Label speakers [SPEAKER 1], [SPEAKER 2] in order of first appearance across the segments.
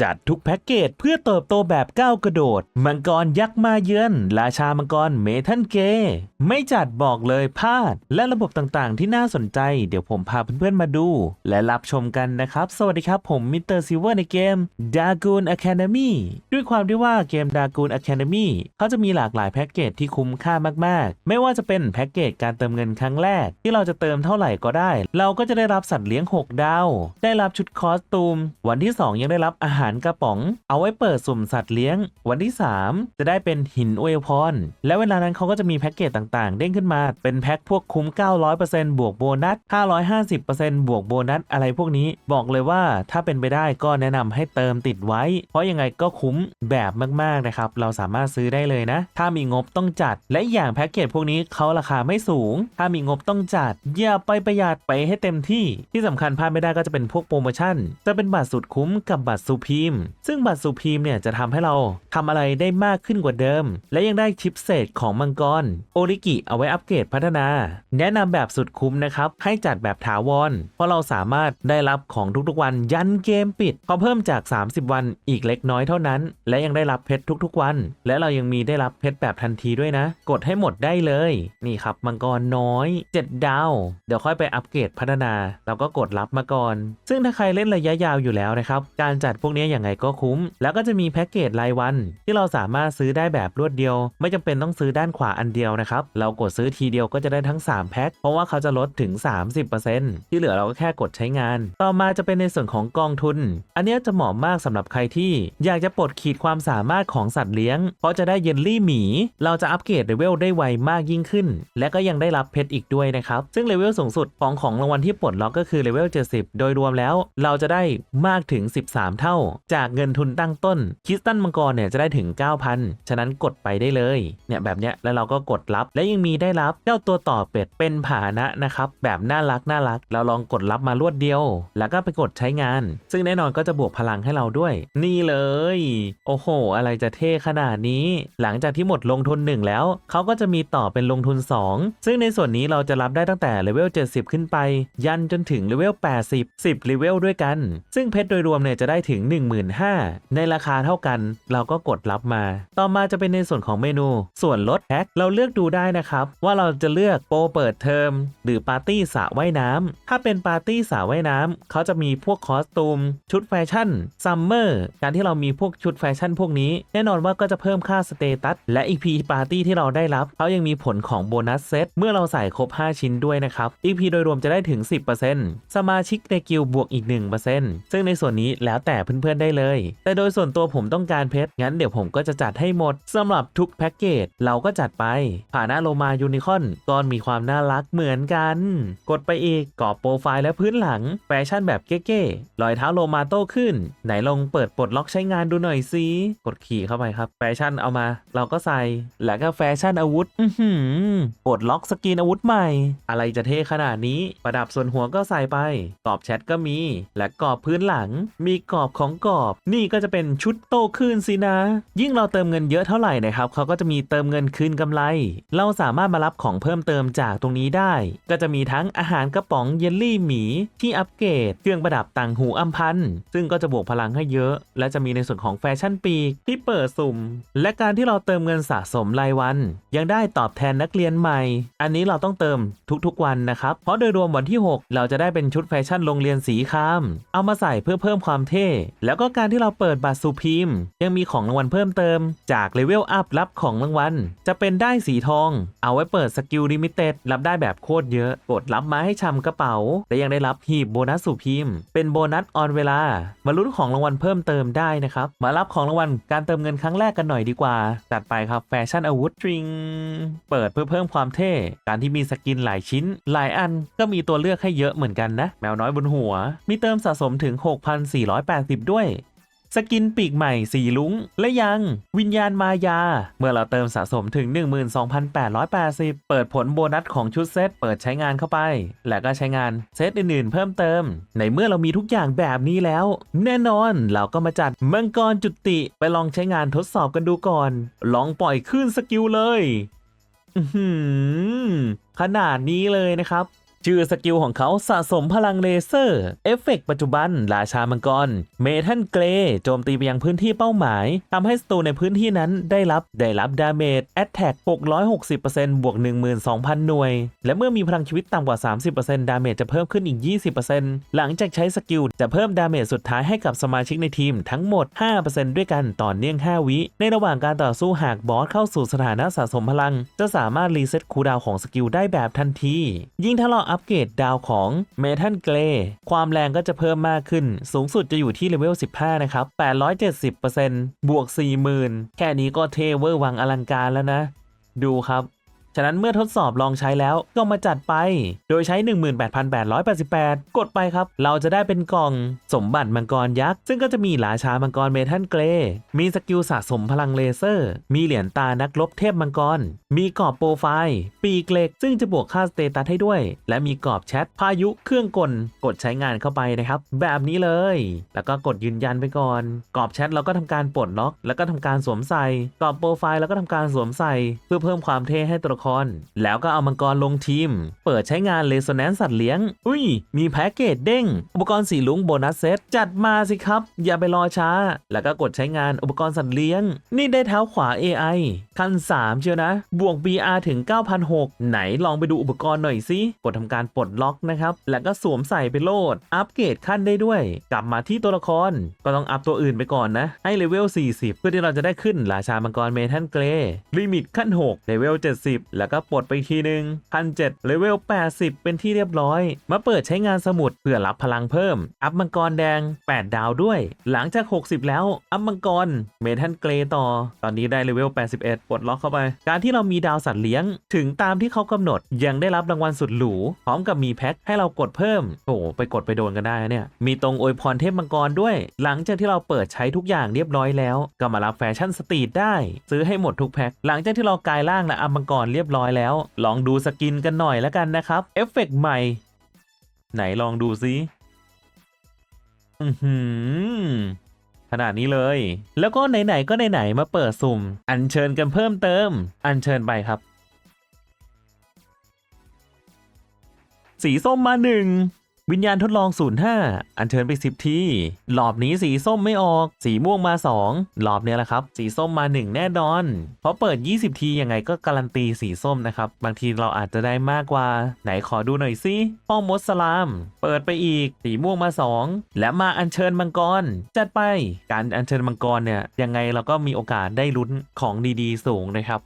[SPEAKER 1] จัดทุกแพ็กเกจเพื่อเติบโตแบบก้าวกระโดด มังกรยักษ์มาเยือน ราชามังกรเมทันเก ไม่จัดบอกเลยพลาด และระบบต่างๆ ที่น่าสนใจ เดี๋ยวผมพาเพื่อนๆมาดู และรับชมกันนะครับ สวัสดีครับผมมิสเตอร์ซิเวอร์ในเกม Dagoon Academy ด้วยความที่ว่าเกม Dagoon Academy เขาจะมีหลากหลายแพ็กเกจที่คุ้มค่ามากๆ ไม่ว่าจะเป็นแพ็กเกจการเติมเงินครั้งแรก ที่เราจะเติมเท่าไหร่ก็ได้ เราก็จะได้รับสัตว์เลี้ยง 6 ดาว ได้รับชุดคอสตูม วันที่ 2 ยังได้รับอาหารกระป๋อง เอาไว้เปิดสุ่มสัตว์เลี้ยง วันที่ 3 จะได้เป็นหินอวยพร และเวลานั้นเขาก็จะมีแพ็กเกจต่างๆ เด้งขึ้นมา เป็นแพ็กพวกคุ้ม 900%บวกโบนัส 550%บวกโบนัส อะไรพวกนี้ บอกเลยว่าถ้าเป็นไปได้ก็แนะนำให้เติมติดไว้ เพราะยังไงก็คุ้มแบบมากๆนะครับ เราสามารถซื้อได้เลยนะ ถ้ามีงบต้องจัด และอย่างแพ็กเกจพวกนี้เขาราคาไม่สูง ถ้ามีงบต้องจัดอย่าไปประหยัดไปให้เต็มที่ ที่สำคัญพลาดไม่ได้ก็จะเป็นพวกโปรโมชั่น จะเป็นบัตรสุดคุ้มกับบัตรซูพีมซึ่งบัตรซูพีมเนี่ยจะทำให้เราทำอะไรได้มากขึ้นกว่าเดิม และยังได้ชิปเศษของมังกรโอริกิเอาไว้อัปเกรดพัฒนา แนะนำแบบสุดคุ้มนะครับ ให้จัดแบบถาวร เพราะเราสามารถได้รับของทุกๆวันยันเกมปิดพอเพิ่มจาก 30 วันอีกเล็กน้อยเท่านั้น และยังได้รับเพชรทุกๆวัน และเรายังมีได้รับเพชรแบบทันทีด้วยนะ กดให้หมดได้เลย นี่ครับมังกรน้อย 7 ดาว เดี๋ยวค่อยไปอัปเกรดพัฒนา เราก็กดรับมาก่อน ซึ่งถ้าใครเล่นระยะยาวอยู่แล้วนะครับ การจัดพวกนี้ย่างไงก็คุ้ม แล้วก็จะมีแพ็กเกจรายวัน ที่เราสามารถซื้อได้แบบรวดเดียว ไม่จำเป็นต้องซื้อด้านขวาอันเดียวนะครับ เรากดซื้อทีเดียวก็จะได้ทั้ง 3 แพ็ค เพราะว่าเขาจะลดถึง 30%ที่เหลือเราก็แค่กดใช้งาน ต่อมาจะเป็นในส่วนของกองทุน อันนี้จะเหมาะมากสำหรับใครที่ อยากจะปลดขีดความสามารถของสัตว์เลี้ยง เพราะจะได้เยลลี่หมี เราจะอัปเกรดเลเวลได้ไวมากยิ่งขึ้น และก็ยังได้รับเพชรอีกด้วยนะครับ ซึ่งเลเวลสูงสุดของของรางวัลที่ปลดล็อกก็คือเลเวล70 โดยรวมแล้ว เราจะได้มากถึง 13 เท่าจากเงินทุนตั้งต้นคิสตันมังกรเนี่ยจะได้ถึง 9,000 ฉะนั้นกดไปได้เลยเนี่ยแบบเนี้ยแล้วเราก็กดรับและยังมีได้รับเจ้าตัวต่อเป็ดเป็นผานะนะครับแบบน่ารักน่ารัก เราลองกดรับมารวดเดียว แล้วก็ไปกดใช้งาน ซึ่งแน่นอนก็จะบวกพลังให้เราด้วย นี่เลย โอ้โห อะไรจะเท่ขนาดนี้ หลังจากที่หมดลงทุน 1 แล้ว เขาก็จะมีต่อเป็นลงทุน 2 ซึ่งในส่วนนี้เราจะรับได้ตั้งแต่เลเวล 70 ขึ้นไป ยันจนถึงเลเวล 80 10เลเวลด้วยกัน ซึ่งเพชรโดยรวมเนี่ยจะได้ถึง15,000 ในราคาเท่ากัน เราก็กดรับมา ต่อมาจะเป็นในส่วนของเมนู ส่วนลดแพ็คเราเลือกดูได้นะครับ ว่าเราจะเลือกโปรเปิดเทอม หรือปาร์ตี้สระว่ายน้ำถ้าเป็นปาร์ตี้สระว่ายน้ำเขาจะมีพวกคอสตูม ชุดแฟชั่นซัมเมอร์การที่เรามีพวกชุดแฟชั่นพวกนี้ แน่นอนว่าก็จะเพิ่มค่าสเตตัสและอีพีปาร์ตี้ที่เราได้รับเขายังมีผลของโบนัสเซตเมื่อเราใส่ครบ 5 ชิ้นด้วยนะครับ EP โดยรวมจะได้ถึง 10%สมาชิกในกิลบวกอีก 1%ซึ่งในส่วนนี้แล้วแต่เพื่อนๆได้เลย แต่โดยส่วนตัวผมต้องการเพชร งั้นเดี๋ยวผมก็จะจัดให้หมดสำหรับทุกแพ็กเกจเราก็จัดไปผ่าหน้าโลมายูนิคอนตอนมีความน่ารักเหมือนกัน กดไปอีกกรอบโปรไฟล์และพื้นหลัง แฟชั่นแบบเก๋ๆรอยเท้าโลมาโตขึ้น ไหนลองเปิดปลดล็อกใช้งานดูหน่อยสิกดขี่เข้าไปครับ แฟชั่นเอามา เราก็ใส่ แล้วก็แฟชั่นอาวุธ อือหือปลดล็อกสกินอาวุธใหม่ อะไรจะเท่ขนาดนี้ ประดับส่วนหัวก็ใส่ไป กรอบแชทก็มี และกรอบพื้นหลัง มีกรอบของกรอบ นี่ก็จะเป็นชุดโตขึ้นสินะ ยิ่งเราเติมเงินเยอะเท่าไหร่นะครับเขาก็จะมีเติมเงินคืนกำไร เราสามารถมารับของเพิ่มเติมจากตรงนี้ได้ ก็จะมีทั้งอาหารกระป๋องเยลลี่หมีที่อัปเกรด เครื่องประดับต่างหูอัมพันธ์ซึ่งก็จะบวกพลังให้เยอะ และจะมีในส่วนของแฟชั่นปีกที่เปิดสุ่ม และการที่เราเติมเงินสะสมรายวัน ยังได้ตอบแทนนักเรียนใหม่ อันนี้เราต้องเติมทุกๆวันนะครับ เพราะโดยรวมวันที่ 6 เราจะได้เป็นชุดแฟชั่นโรงเรียนสีคราม เอามาใส่เพื่อเพิ่มความเท่แล้วก็การที่เราเปิดบัตรสุพีมยังมีของรางวัลเพิ่มเติม จากเลเวลอัพรับของรางวัลจะเป็นได้สีทอง เอาไว้เปิดสกิลลิมิเต็ดรับได้แบบโคตรเยอะ กดรับมาให้ชำกระเป๋า และยังได้รับหีบโบนัสสุพีมเป็นโบนัสออนเวลา มาลุ้นของรางวัลเพิ่มเติมได้นะครับ มารับของรางวัลการเติมเงินครั้งแรกกันหน่อยดีกว่า จัดไปครับแฟชั่นอาวุธทริง เปิดเพื่อเพิ่มความเท่ การที่มีสกินหลายชิ้น หลายอันก็มีตัวเลือกให้เยอะเหมือนกันนะ แมวน้อยบนหัว มีเติมสะสมถึง 6,480 ด้วยสกินปีกใหม่สีลุงและยังวิญญาณมายา เมื่อเราเติมสะสมถึง 12,880 เปิดผลโบนัสของชุดเซตเปิดใช้งานเข้าไป และก็ใช้งานเซตอื่นๆ เพิ่มเติม ในเมื่อเรามีทุกอย่างแบบนี้แล้ว แน่นอนเราก็มาจัดมังกรจุติไปลองใช้งานทดสอบกันดูก่อน ลองปล่อยขึ้นสกิลเลยขนาดนี้เลยนะครับ ชื่อสกิลของเขาสะสมพลังเลเซอร์ เอฟเฟกต์ปัจจุบัน ราชามังกร เมทัลเกรโจมตีไปยังพื้นที่เป้าหมายทำให้ศัตรูในพื้นที่นั้นได้รับได้รับดาเมจแอตแทก660%บวก 12,000 หน่วย และเมื่อมีพลังชีวิตต่ำกว่า 30%ดาเมจจะเพิ่มขึ้นอีก 20%หลังจากใช้สกิลจะเพิ่มดาเมจสุดท้ายให้กับสมาชิกในทีมทั้งหมด 5%ด้วยกันต่อเนื่อง 5 วิ ในระหว่างการต่อสู้หากบอสเข้าสู่สถานะสะสมพลัง จะสามารถรีเซ็ตคูลดาวของสกิลได้แบบทันที ยิ่งถ้าเราอัปเกรดดาวของเมทัลเกรความแรงก็จะเพิ่มมากขึ้น สูงสุดจะอยู่ที่เลเวล 15 นะครับ 870%บวก 40,000 แค่นี้ก็เทเวอร์วังอลังการแล้วนะ ดูครับ ฉะนั้นเมื่อทดสอบลองใช้แล้วก็มาจัดไป โดยใช้ 18,888 กดไปครับ เราจะได้เป็นกล่องสมบัติมังกรยักษ์ ซึ่งก็จะมีราชามังกรเมทัลเกรมีสกิลสะสมพลังเลเซอร์ มีเหรียญตานักรบเทพมังกร มีกรอบโปรไฟล์ ปีกเล็ก ซึ่งจะบวกค่าสเตตัสให้ด้วย และมีกรอบแชทพายุเครื่องกล กดใช้งานเข้าไปนะครับ แบบนี้เลย แล้วก็กดยืนยันไปก่อน กรอบแชทเราก็ทำการปลดล็อก แล้วก็ทำการสวมใส่ กรอบโปรไฟล์แล้วก็ทำการสวมใส่ เพื่อเพิ่มความเท่ให้ตัวละคร แล้วก็เอามังกรลงทีม เปิดใช้งานเลโซแนนสัตว์เลี้ยง อุ้ย มีแพ็กเกจเด้ง อุปกรณ์สีลุงโบนัสเซต จัดมาสิครับ อย่าไปรอช้า แล้วก็กดใช้งานอุปกรณ์สัตว์เลี้ยง นี่ได้เท้าขวา AI คัน3 เชียวนะ บวก BR ถึง 9,006ไหนลองไปดูอุปกรณ์หน่อยสิกดทำการปลดล็อกนะครับ แล้วก็สวมใส่ไปโลด อัปเกรดขั้นได้ด้วย กลับมาที่ตัวละคร ก็ต้องอัพตัวอื่นไปก่อนนะ ให้เลเวล 40 เพื่อที่เราจะได้ขึ้นราชามังกรเมทัลเกรลิมิตขั้น 6 เลเวล 70แล้วก็ปลดไปอีกทีหนึ่งขั้น7เลเวล 80 เป็นที่เรียบร้อย มาเปิดใช้งานสมุดเพื่อรับพลังเพิ่ม อัพมังกรแดง 8 ดาวด้วย หลังจาก 60 แล้ว อัพมังกร เมทัลเกรต่อ ตอนนี้ได้เลเวล 81 ปลดล็อกเข้าไป การที่เรามีดาวสัตว์เลี้ยง ถึงตามที่เขากำหนด ยังได้รับรางวัลสุดหรู พร้อมกับมีแพ็คให้เรากดเพิ่ม โอ้ไปกดไปโดนกันได้เนี่ย มีตรงอวยพรเทพมังกรด้วย หลังจากที่เราเปิดใช้ทุกอย่างเรียบร้อยแล้ว ก็มารับแฟชั่นสตรีทได้ ซื้อให้หมดทุกแพ็ค หลังจากที่เรากลายร่างและอัพมังกรเรียบร้อยแล้ว ลองดูสกินกันหน่อยแล้วกันนะครับ เอฟเฟกต์ใหม่ ไหนลองดูซิอือหือขนาดนี้เลย แล้วก็ไหนๆก็ไหนๆมาเปิดสุ่ม อัญเชิญกันเพิ่มเติม อัญเชิญไปครับ สีส้มมาหนึ่ง วิญญาณทดลอง 05 อัญเชิญไป 10 ที หลอบนี้สีส้มไม่ออก สีม่วงมา 2 หลอบเนี่ยแหละครับ สีส้มมา 1 แน่นอน เพราะเปิด 20 ทียังไงก็การันตีสีส้มนะครับ บางทีเราอาจจะได้มากกว่า ไหนขอดูหน่อยสิป้องมดสลาม เปิดไปอีก สีม่วงมา 2 และมาอัญเชิญมังกร จัดไป การอัญเชิญมังกรเนี่ยยังไงเราก็มีโอกาสได้ลุ้นของดีๆ สูงนะครับ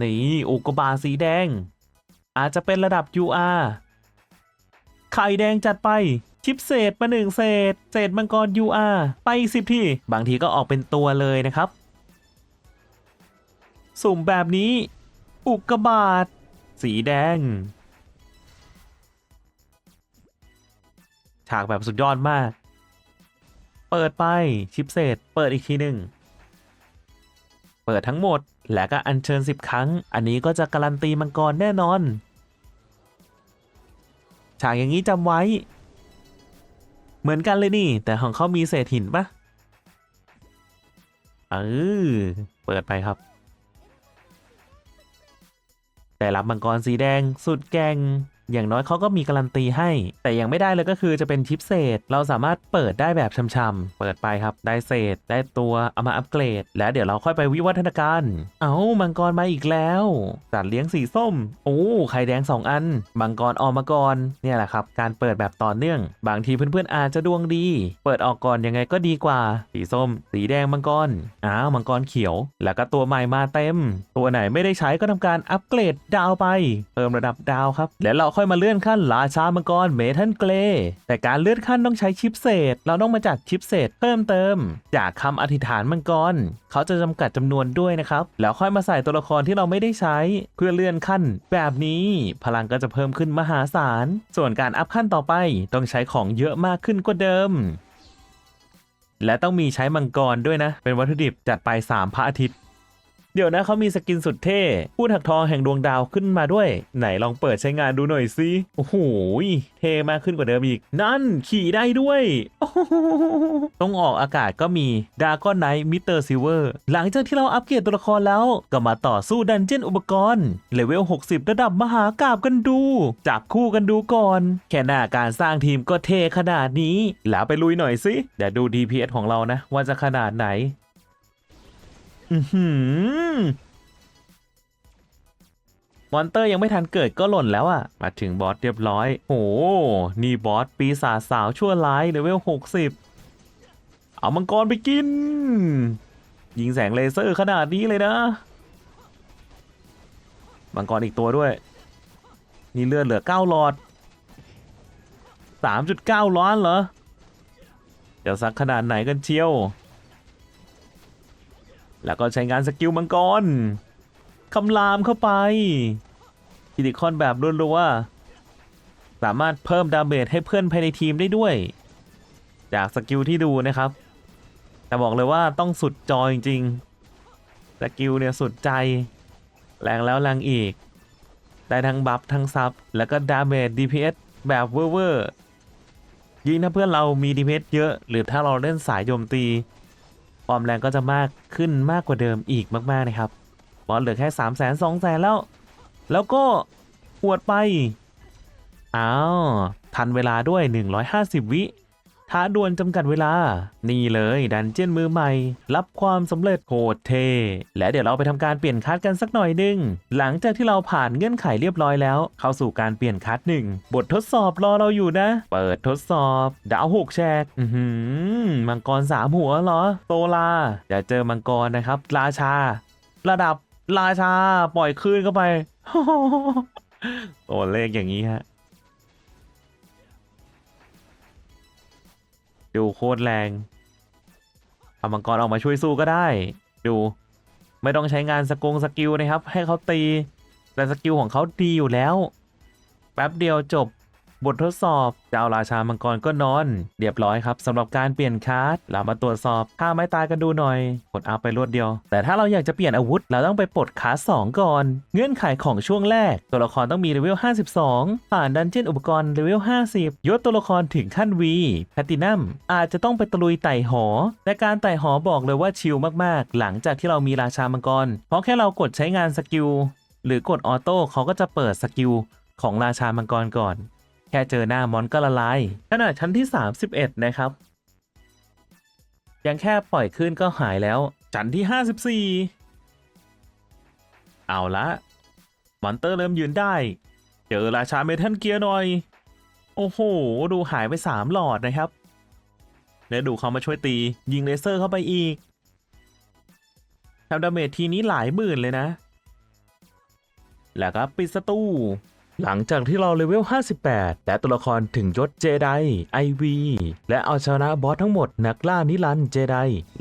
[SPEAKER 1] นี่อุกกาบาสีแดง อาจจะเป็นระดับ UR ไข่แดงจัดไป ชิปเศษมาหนึ่งเศษ เศษมังกร UR ไปสิบที่ บางทีก็ออกเป็นตัวเลยนะครับ สุ่มแบบนี้ อุกกาบาตสีแดง ฉากแบบสุดยอดมาก เปิดไปชิปเศษ เปิดอีกทีหนึ่งเปิดทั้งหมด และก็อัญเชิญ 10 ครั้ง อันนี้ก็จะการันตีมังกรแน่นอน ฉากอย่างนี้จำไว้ เหมือนกันเลยนี่ แต่ของเขามีเศษหินปะเออเปิดไปครับ แต่รับมังกรสีแดงสุดแกง อย่างน้อยเขาก็มีการันตีให้ แต่ยังไม่ได้เลยก็คือจะเป็นชิปเศษ เราสามารถเปิดได้แบบช่ำๆเปิดไปครับ ได้เศษ ได้ตัวเอามาอัปเกรด แล้วเดี๋ยวเราค่อยไปวิวัฒนาการ เอามังกรมาอีกแล้วสัตว์เลี้ยงสีส้ม โอ้ไข่แดง 2 อัน มังกรออกมาก่อนเนี่ยแหละครับ การเปิดแบบต่อเนื่อง บางทีเพื่อนๆอาจจะดวงดี เปิดออกก่อนยังไงก็ดีกว่า สีส้ม สีแดงมังกรอ้าวมังกรเขียว แล้วก็ตัวใหม่มาเต็ม ตัวไหนไม่ได้ใช้ก็ทำการอัปเกรดดาวไปเพิ่มระดับดาวครับ แล้วเราค่อย่อยมาเลื่อนขั้นราชามังกรเมทัลเกรแต่การเลื่อนขั้นต้องใช้ชิปเศษ เราต้องมาจัดชิปเศษเพิ่มเติม จากคำอธิษฐานมังกรเขาจะจำกัดจำนวนด้วยนะครับ แล้วค่อยมาใส่ตัวละครที่เราไม่ได้ใช้ เพื่อเลื่อนขั้น แบบนี้พลังก็จะเพิ่มขึ้นมหาศาล ส่วนการอัพขั้นต่อไปต้องใช้ของเยอะมากขึ้นกว่าเดิม และต้องมีใช้มังกรด้วยนะ เป็นวัตถุดิบจัดไป 3 พระอาทิตย์ เดี๋ยวนะเขามีสกินสุดเท่พูดถักทองแห่งดวงดาวขึ้นมาด้วย ไหนลองเปิดใช้งานดูหน่อยสิโอ้โหเท่มากขึ้นกว่าเดิมอีก นั่นขี่ได้ด้วยโอ้โหต้องออกอากาศก็มีดาก้อนไนท์มิสเตอร์ซิเวอร์หลังจากที่เราอัปเกรดตัวละครแล้ว ก็มาต่อสู้ดันเจี้ยนอุปกรณ์เลเวล 60 ระดับมหากราบกันดู จับคู่กันดูก่อน แค่หน้าการสร้างทีมก็เท่ขนาดนี้ แล้วไปลุยหน่อยสิเดี๋ยวดู DPS ของเรานะ ว่าจะขนาดไหน มอนเตอร์ยังไม่ทันเกิดก็หล่นแล้วอะ่ะ มาถึงบอสเรียบร้อย โห นี่บอสปีศาจสาวชั่วร้ายเลเวล60 เอามังกรไปกิน ยิงแสงเลเซอร์ขนาดนี้เลยนะ มังกรอีกตัวด้วย นี่เลือดเหลือ 9 หลอด 3.9 ล้านเหรอ เดี๋ยวสักขนาดไหนกันเชียว แล้วก็ใช้งานสกิลมังกรคำรามเข้าไปคิติคอนแบบรัวๆสามารถเพิ่มดาเมจให้เพื่อนภายในทีมได้ด้วย จากสกิลที่ดูนะครับ แต่บอกเลยว่าต้องสุดจอจริงๆสกิลเนี่ยสุดใจ แรงแล้วแรงอีก ได้ทั้งบัฟทั้งซับ แล้วก็ดาเมจ DPS แบบเวอร์ๆยิ่งถ้าเพื่อนเรามี DPS เยอะ หรือถ้าเราเล่นสายโจมตี ความแรงก็จะมากขึ้นมากกว่าเดิมอีกมากๆนะครับบอลเหลือแค่3 0 0 0 0 0 2 0 0 0แล้ว แล้วก็อวดไปอ้าวทันเวลาด้วย 150 วิ ท้าดวลจำกัดเวลา นี่เลยดันเจี้ยนมือใหม่ รับความสำเร็จโคตรเท และเดี๋ยวเราไปทำการเปลี่ยนคัดกันสักหน่อยหนึง หลังจากที่เราผ่านเงื่อนไขเรียบร้อยแล้ว เข้าสู่การเปลี่ยนคัดหนึ่งบททดสอบรอเราอยู่นะ เปิดทดสอบ ดาวหกแฉกอือหือมังกรสามหัวเหรอ โตลาเดี๋ยวเจอมังกรนะครับ ราชา ระดับราชาปล่อยคลื่นเข้าไปตัวเลขอย่างนี้ฮะ ดูโคตรแรงเอามังกรออกมาช่วยสู้ก็ได้ ดูไม่ต้องใช้งานสกงสกิลนะครับ ให้เขาตีแต่สกิลของเขาดีอยู่แล้ว แป๊บเดียวจบ บททดสอบเจ้าราชามังกรก็นอน เรียบร้อยครับสำหรับการเปลี่ยนการ์ดเรามาตรวจสอบค่าไม้ตายกันดูหน่อยกดอัพไปรวดเดียว แต่ถ้าเราอยากจะเปลี่ยนอาวุธ เราต้องไปปลดคา2ก่อน เงื่อนไขของช่วงแรก ตัวละครต้องมีเลเวล 52 ผ่านดันเจี้ยนอุปกรณ์เลเวล 50 ยศตัวละครถึงขั้น V แพตินัมอาจจะต้องไปตะลุยไต่หอ แต่การไต่หอบอกเลยว่าชิลมากๆ หลังจากที่เรามีราชามังกร เพราะแค่เรากดใช้งานสกิลหรือกดออโต้เขาก็จะเปิดสกิลของราชามังกรก่อน แค่เจอหน้ามอนก็ละลาย ขนาดชั้นที่ 31 นะครับ ยังแค่ปล่อยขึ้นก็หายแล้ว ชั้นที่ 54 เอาละ มอนเตอร์เริ่มยืนได้ เจอราชาเมทัลเกียร์หน่อย โอ้โห ดูหายไป 3 หลอดนะครับ แล้วดูเขามาช่วยตียิงเลเซอร์เข้าไปอีกทำดาเมจทีนี้หลายหมื่นเลยนะ แล้วก็ปิดสตู หลังจากที่เราเลเวล 58 และตัวละครถึงยศเจไดไอวีและเอาชนะบอสทั้งหมดนักล่านิรันดร์เจได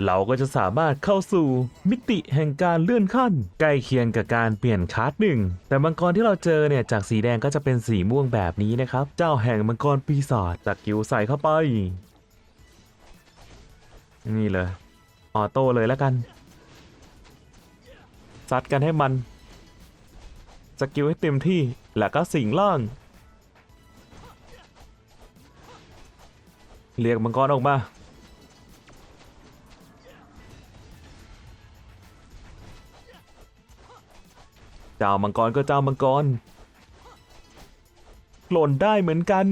[SPEAKER 1] เราก็จะสามารถเข้าสู่มิติแห่งการเลื่อนขั้น ใกล้เคียงกับการเปลี่ยนคาร์ดหนึ่งแต่มังกรที่เราเจอเนี่ยจากสีแดงก็จะเป็นสีม่วงแบบนี้นะครับ เจ้าแห่งมังกรปีศาจจากกิวใส่เข้าไป นี่เลย ออโต้เลยแล้วกันซัดกันให้มันสกิลให้เต็มที่ แล้วก็สิงล่าง เรียกมังกรออกมา เจ้ามังกรก็เจ้ามังกรหล่นได้เหมือนกัน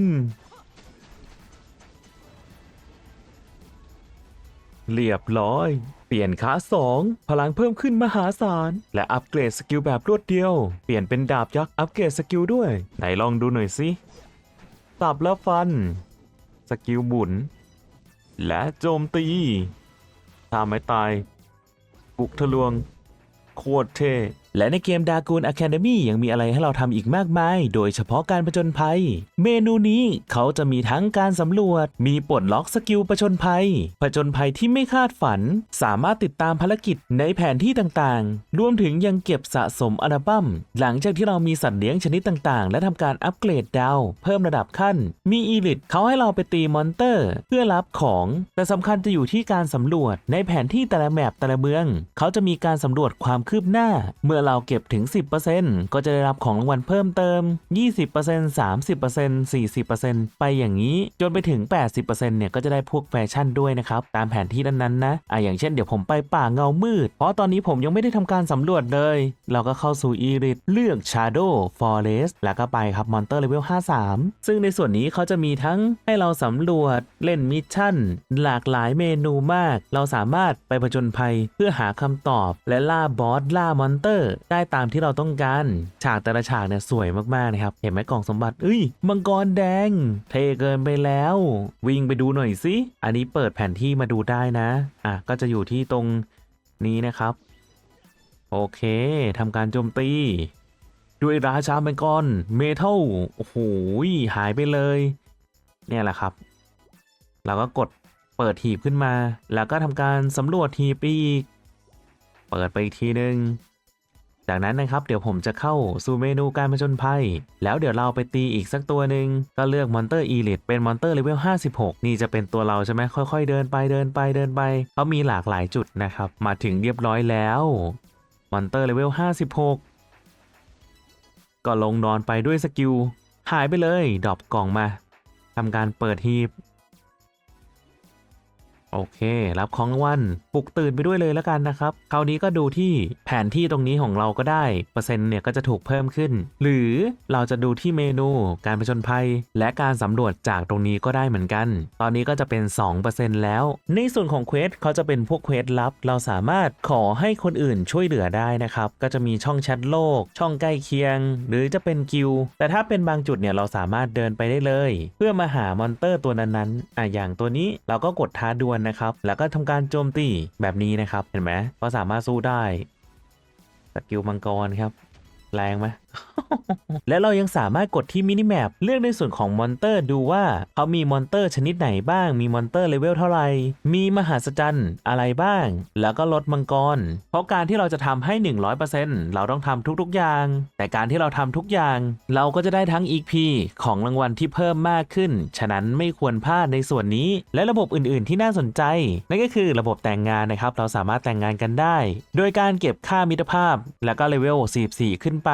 [SPEAKER 1] เรียบร้อย เปลี่ยนขาสองพลังเพิ่มขึ้นมหาศาล และอัปเกรดสกิลแบบรวดเดียว เปลี่ยนเป็นดาบยักษ์อัปเกรดสกิลด้วย ไหนลองดูหน่อยสิสับแล้วฟัน สกิลบุนและโจมตีถ้าไม่ตาย บุกทะลวง โคตรเท่ และในเกมดากูนอะคาเดมี่ยังมีอะไรให้เราทำอีกมากมาย โดยเฉพาะการประจนภัย เมนูนี้เขาจะมีทั้งการสำรวจ มีปลดล็อกสกิลประจนภัยประจนภัยที่ไม่คาดฝัน สามารถติดตามภารกิจในแผนที่ต่างๆ รวมถึงยังเก็บสะสมอัลบั้ม หลังจากที่เรามีสัตว์เลี้ยงชนิดต่างๆ และทำการอัปเกรดดาว เพิ่มระดับขั้น มีอีลิทเขาให้เราไปตีมอนเตอร์ เพื่อรับของ แต่สำคัญจะอยู่ที่การสำรวจในแผนที่แต่ละแมปแต่ละเมือง เขาจะมีการสำรวจความคืบหน้าเมื่อเราเก็บถึง 10%ก็จะได้รับของรางวัลเพิ่มเติม 20% 30% 40%ไปอย่างนี้จนไปถึง 80%เนี่ยก็จะได้พวกแฟชั่นด้วยนะครับ ตามแผนที่ด้านนั้นนะอะอย่างเช่นเดี๋ยวผมไปป่าเงามืด เพราะตอนนี้ผมยังไม่ได้ทำการสำรวจเลย เราก็เข้าสู่อีริทเลือก Shadow Forest แล้วก็ไปครับมอนเตอร์เลเวล53 ซึ่งในส่วนนี้เขาจะมีทั้งให้เราสำรวจเล่นมิชชั่น หลากหลายเมนูมาก เราสามารถไปผจญภัยเพื่อหาคำตอบและล่าบอสล่ามอนเตอร์ได้ตามที่เราต้องการ ฉากแต่ละฉากเนี่ยสวยมากๆนะครับ เห็นไหมกล่องสมบัติเอ้ยมังกรแดง เทเกินไปแล้ว วิ่งไปดูหน่อยสิอันนี้เปิดแผนที่มาดูได้นะอะก็จะอยู่ที่ตรงนี้นะครับ โอเคทำการโจมตี ด้วยราชามังกรเมทัลโอ้โหหายไปเลย เนี่ยแหละครับ เราก็กดเปิดหีบขึ้นมา แล้วก็ทำการสำรวจหีบอีก เปิดไปอีกทีหนึ่ง จากนั้นนะครับเดี๋ยวผมจะเข้าสู่เมนูการผจญภัย แล้วเดี๋ยวเราไปตีอีกสักตัวหนึ่งก็เลือกมอนเตอร์อีลิทเป็นมอนเตอร์เลเวล56 นี่จะเป็นตัวเราใช่ไหมค่อยๆ เดินไปเดินไปเดินไปเขามีหลากหลายจุดนะครับ มาถึงเรียบร้อยแล้วมอนเตอร์เลเวล56 ก็ลงนอนไปด้วยสกิลหายไปเลยดรอปกล่องมาทำการเปิดฮีบ โอเค รับของรางวัลปลุกตื่นไปด้วยเลยแล้วกันนะครับ คราวนี้ก็ดูที่แผนที่ตรงนี้ของเราก็ได้ เปอร์เซ็นต์เนี่ยก็จะถูกเพิ่มขึ้น หรือเราจะดูที่เมนูการผจญภัย และการสำรวจจากตรงนี้ก็ได้เหมือนกัน ตอนนี้ก็จะเป็น 2%แล้ว ในส่วนของเควสเขาจะเป็นพวกเควสลับ เราสามารถขอให้คนอื่นช่วยเหลือได้นะครับ ก็จะมีช่องแชทโลก ช่องใกล้เคียง หรือจะเป็นกิลแต่ถ้าเป็นบางจุดเนี่ยเราสามารถเดินไปได้เลย เพื่อมาหามอนเตอร์ตัวนั้นๆอะอย่างตัวนี้เราก็กดท้าดวลนะครับ แล้วก็ทำการโจมตีแบบนี้นะครับ เห็นไหมก็สามารถสู้ได้สกิลมังกรครับ แรงไหม และเรายังสามารถกดที่มินิแมปเลือกในส่วนของมอนเตอร์ดูว่าเขามีมอนเตอร์ชนิดไหนบ้าง มีมอนเตอร์เลเวลเท่าไหร่ มีมหาสจรรย์อะไรบ้าง แล้วก็ลดมังกร เพราะการที่เราจะทำให้ 100%เราต้องทำทุกๆอย่าง แต่การที่เราทำทุกอย่าง เราก็จะได้ทั้ง EP ของรางวัลที่เพิ่มมากขึ้น ฉะนั้นไม่ควรพลาดในส่วนนี้ และระบบอื่นๆ ที่น่าสนใจ นั่นก็คือระบบแต่งงานนะครับ เราสามารถแต่งงานกันได้ โดยการเก็บค่ามิตรภาพ แล้วก็เลเวล 44 ขึ้นไป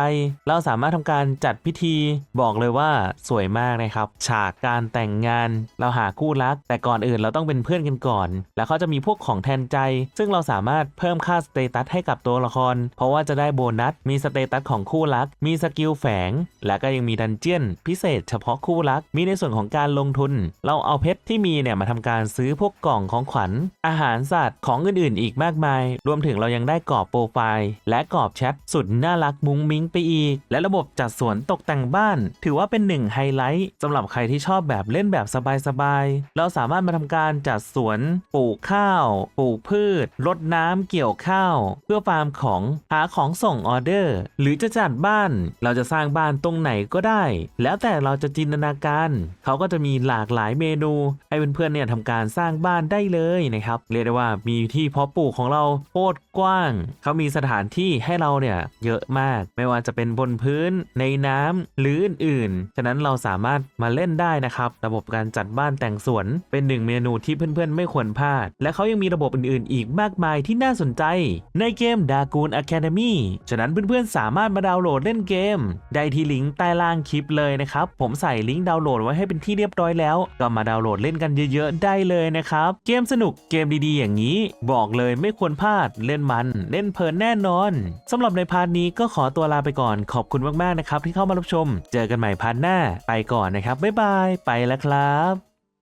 [SPEAKER 1] เราราสามารถทำการจัดพิธีบอกเลยว่าสวยมากนะครับ ฉากการแต่งงาน เราหาคู่รัก แต่ก่อนอื่นเราต้องเป็นเพื่อนกันก่อน แล้วเขาจะมีพวกของแทนใจ ซึ่งเราสามารถเพิ่มค่าสเตตัสให้กับตัวละคร เพราะว่าจะได้โบนัส มีสเตตัสของคู่รัก มีสกิลแฝง และก็ยังมีดันเจียน พิเศษเฉพาะคู่รัก มีในส่วนของการลงทุน เราเอาเพชรที่มีเนี่ยมาทำการซื้อพวกกล่องของขวัญ อาหารสัตว์ ของอื่นๆ อีกมากมาย รวมถึงเรายังได้กรอบโปรไฟล์ และกรอบแชทสุดน่ารักมุ้งมิ้งไปอีกและระบบจัดสวนตกแต่งบ้าน ถือว่าเป็นหนึ่งไฮไลท์สำหรับใครที่ชอบแบบเล่นแบบสบายๆ เราสามารถมาทำการจัดสวน ปลูกข้าว ปลูกพืช รดน้ำเกี่ยวข้าว เพื่อฟาร์มของหาของส่งออเดอร์ หรือจะจัดบ้าน เราจะสร้างบ้านตรงไหนก็ได้ แล้วแต่เราจะจินตนาการ เขาก็จะมีหลากหลายเมนู ให้เพื่อนๆเนี่ยทำการสร้างบ้านได้เลยนะครับ เรียกได้ว่ามีที่เพาะปลูกของเราโคตรกว้าง เขามีสถานที่ให้เราเนี่ยเยอะมาก ไม่ว่าจะเป็นบนนพื้นในน้ำหรืออื่นๆ ฉะนั้นเราสามารถมาเล่นได้นะครับ ระบบการจัดบ้านแต่งสวน เป็นหนึ่งเมนูที่เพื่อนๆ ไม่ควรพลาด และเขายังมีระบบอื่นๆ อีกมากมายที่น่าสนใจ ในเกม d a g o o n Academy ฉะนั้นเพื่อนๆ สามารถมาดาวน์โหลดเล่นเกม ได้ที่ลิงก์ใต้ล่างคลิปเลยนะครับ ผมใส่ลิงก์ดาวน์โหลดไว้ให้เป็นที่เรียบร้อยแล้ว ก็มาดาวน์โหลดเล่นกันเยอะๆ ได้เลยนะครับ เกมสนุกเกมดีๆ อย่างนี้ บอกเลยไม่ควรพลาด เล่นมัน เล่นเพลินแน่นอนสำหรับในพาร์ทนี้ก็ขอตัวลาไปก่อนขอบคุณมากๆนะครับที่เข้ามารับชม เจอกันใหม่พาร์ทหน้า ไปก่อนนะครับ บ๊ายบาย ไปแล้วครับ